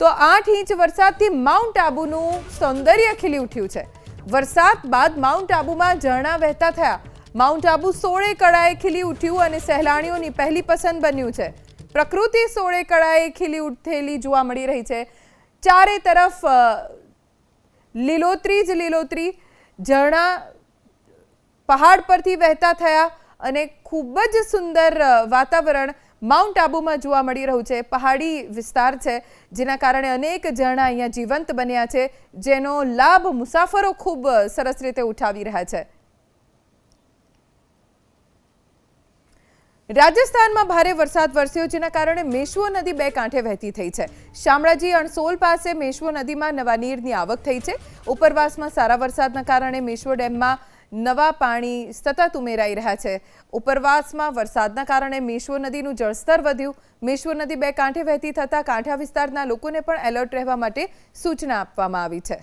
તો આઠ ઇંચ વરસાદથી માઉન્ટ આબુનું સૌંદર્ય ખીલી ઉઠ્યું છે. વરસાદ બાદ માઉન્ટ આબુમાં ઝરણા વહેતા થયા. માઉન્ટ આબુ સોળે કળાએ ખીલી ઉઠ્યું અને સહેલાણીઓની પહેલી પસંદ બન્યું છે. પ્રકૃતિ સોળે કળાએ ખીલી ઉઠેલી જોવા મળી રહી છે. ચારે તરફ લીલોતરી જ લીલોતરી, ઝરણા પહાડ પરથી વહેતા થયા અને ખૂબ જ સુંદર વાતાવરણ માઉન્ટ આબુમાં જોવા મળી રહ્યું છે. પહાડી વિસ્તાર છે, જેના કારણે અનેક ઝરણા અહીંયા જીવંત બન્યા છે, જેનો લાભ મુસાફરો ખૂબ સરસ રીતે ઉઠાવી રહ્યા છે. રાજસ્થાનમાં ભારે વરસાદ વરસ્યો, જેના કારણે મેશ્વો નદી બે કાંઠે વહેતી થઈ છે. શામળાજી અણસોલ પાસે મેશ્વો નદીમાં નવા નીરની આવક થઈ છે. ઉપરવાસમાં સારા વરસાદના કારણે મેશ્વો ડેમમાં નવા પાણી સતત ઉમેરાઈ રહ્યા છે. ઉપરવાસમાં વરસાદના કારણે મેશ્વર નદીનું જળસ્તર વધ્યું. મેશ્વર નદી બે કાંઠે વહેતી થતાં કાંઠા વિસ્તારના લોકોને પણ એલર્ટ રહેવા માટે સૂચના આપવામાં આવી છે.